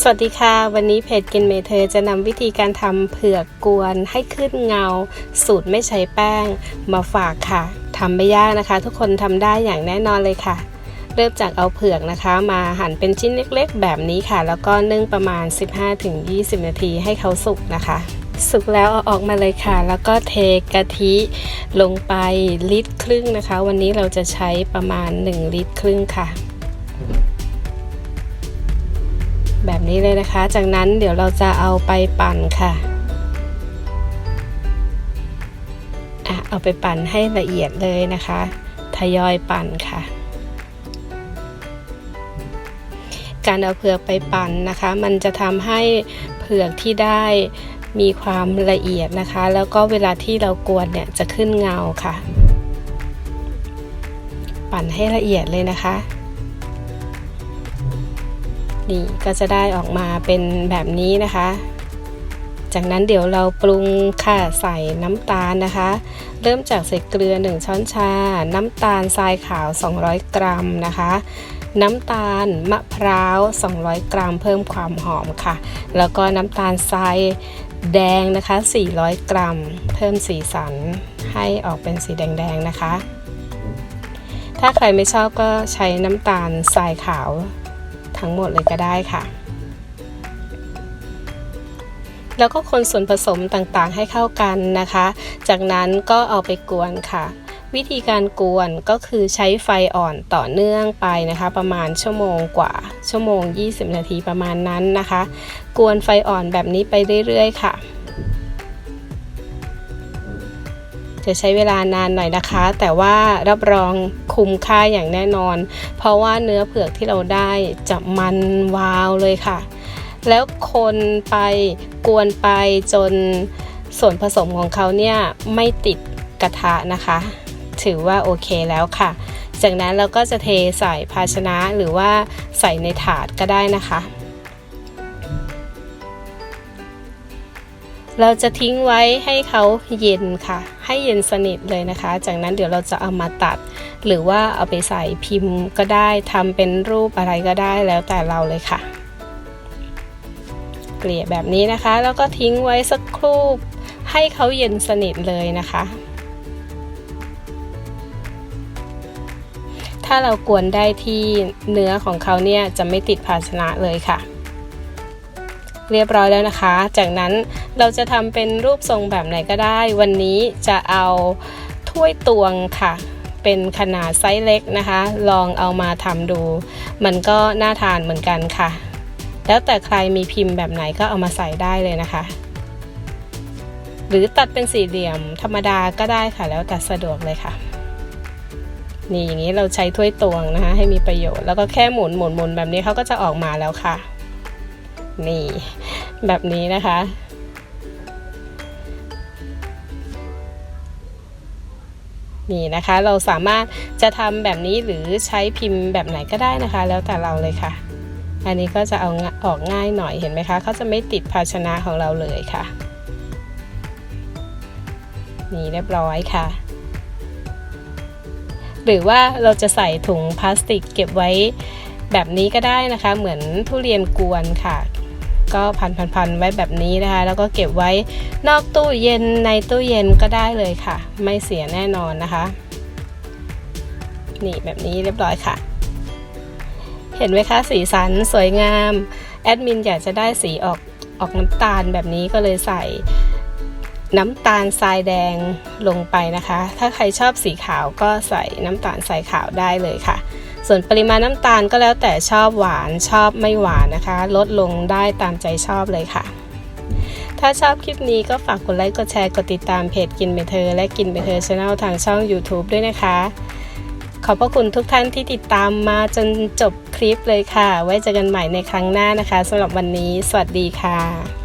สวัสดีค่ะ วันนี้เพจกินเมเธอจะนำวิธีการทำเผือกกวนให้ขึ้นเงา สูตรไม่ใช้แป้งมาฝากค่ะทำไม่ยากนะคะ ทุกคนทำได้อย่างแน่นอนเลยค่ะ เริ่มจากเอาเผือกนะคะ มาหั่นเป็นชิ้นเล็กๆ แบบนี้ค่ะ แล้วก็นึ่งประมาณ 15-20 นาทีให้เขาสุกนะคะ สุกแล้วเอาออกมาเลยค่ะ แล้วก็เทกะทิลงไปลิตรครึ่งนะคะ วันนี้เราจะใช้ประมาณ 1 ลิตรครึ่งค่ะ แบบนี้เลยนะคะ จากนั้นเดี๋ยวเราจะเอาไปปั่นค่ะอะ เอาไปปั่นให้ละเอียดเลยนะคะ ทยอยปั่นค่ะ การเอาเผือกไปปั่นนะคะ มันจะทำให้เผือกที่ได้มีความละเอียดนะคะ แล้วก็เวลาที่เรากวนเนี่ยจะขึ้นเงาค่ะ ปั่นให้ละเอียดเลยนะคะ นี่ก็จะได้ออกมาเป็นแบบนี้นะคะ จากนั้นเดี๋ยวเราปรุงค่ะใส่น้ำตาลนะคะ เริ่มจากใส่เกลือ 1 ช้อนชา น้ำตาลทรายขาว 200 กรัมนะคะ น้ำตาลมะพร้าว 200 กรัม เพิ่มความหอมค่ะ แล้วก็น้ำตาลทรายแดงนะคะ 400 กรัม เพิ่มสีสันให้ออกเป็นสีแดงๆนะคะ ถ้าใครไม่ชอบก็ใช้น้ำตาลทรายขาว ทั้งหมดเลยก็ได้ค่ะ แล้วก็คนส่วนผสมต่างๆให้เข้ากันนะคะ จากนั้นก็เอาไปกวนค่ะ วิธีการกวนก็คือใช้ไฟอ่อนต่อเนื่องไปนะคะ ประมาณชั่วโมงกว่า ชั่วโมง 20 นาทีประมาณนั้นนะคะ กวนไฟอ่อนแบบนี้ไปเรื่อยๆ ค่ะ จะใช้เวลานานหน่อยนะคะ แต่ว่ารับรองคุ้มค่าอย่างแน่นอน เพราะว่าเนื้อเผือกที่เราได้จะมันวาวเลยค่ะ แล้วคนไปกวนไปจนส่วนผสมของเขาเนี่ยไม่ติดกระทะนะคะ ถือว่าโอเคแล้วค่ะ จากนั้นเราก็จะเทใส่ภาชนะหรือว่าใส่ในถาดก็ได้นะคะเราจะทิ้งไว้ให้เขาเย็นค่ะ ให้เย็นสนิทเลยนะคะ จากนั้นเดี๋ยวเราจะเอามาตัด หรือว่าเอาไปใส่พิมพ์ก็ได้ทำเป็นรูปอะไรก็ได้แล้วแต่เราเลยค่ะ เกลี่ยแบบนี้นะคะ แล้วก็ทิ้งไว้สักครู่ให้เขาเย็นสนิทเลยนะคะ ถ้าเรากวนได้ที่เนื้อของเขาเนี่ยจะไม่ติดภาชนะเลยค่ะ เรียบร้อยแล้วนะคะ จากนั้นเราจะทำเป็นรูปทรงแบบไหนก็ได้ วันนี้จะเอาถ้วยตวงค่ะ เป็นขนาดไซส์เล็กนะคะ ลองเอามาทำดู มันก็น่าทานเหมือนกันค่ะ แล้วแต่ใครมีพิมพ์แบบไหนก็เอามาใส่ได้เลยนะคะ หรือตัดเป็นสี่เหลี่ยมธรรมดาก็ได้ค่ะ แล้วแต่สะดวกเลยค่ะนี่อย่างนี้เราใช้ถ้วยตวงนะคะ ให้มีประโยชน์แล้วก็แค่หมุนหมุนหมุนแบบนี้เขาก็จะออกมาแล้วค่ะ นี่ แบบนี้นะคะ นี่นะคะเราสามารถจะทำแบบนี้หรือใช้พิมพ์แบบไหนก็ได้นะคะ แล้วแต่เราเลยค่ะ อันนี้ก็จะเอาออกง่ายหน่อยเห็นไหมคะเขาจะไม่ติดภาชนะของเราเลยค่ะ นี่เรียบร้อยค่ะหรือว่าเราจะใส่ถุงพลาสติกเก็บไว้แบบนี้ก็ได้นะคะ เหมือนทุเรียนกวนค่ะ ก็พันๆๆไว้แบบนี้นะคะ แล้วก็เก็บไว้นอกตู้เย็นในตู้เย็นก็ได้เลยค่ะ ไม่เสียแน่นอนนะคะ นี่แบบนี้เรียบร้อยค่ะ เห็นไหมคะสีสันสวยงาม แอดมินอยากจะได้สีออกออกน้ำตาลแบบนี้ก็เลยใส่น้ำตาลทรายแดงลงไปนะคะ ถ้าใครชอบสีขาวก็ใส่น้ำตาลทรายขาวได้เลยค่ะ ส่วนปริมาณน้ำตาลก็แล้วแต่ชอบหวานชอบไม่หวานนะคะ ลดลงได้ตามใจชอบเลยค่ะ ถ้าชอบคลิปนี้ก็ฝากกดไลค์กดแชร์กดติดตามเพจกินไปเธอและกินไปเธอช anel ทางช่อง YouTube ด้วยนะคะ ขอบพระคุณทุกท่านที่ติดตามมาจนจบคลิปเลยค่ะ ไว้เจอกันใหม่ในครั้งหน้านะคะสำหรับวันนี้ สวัสดีค่ะ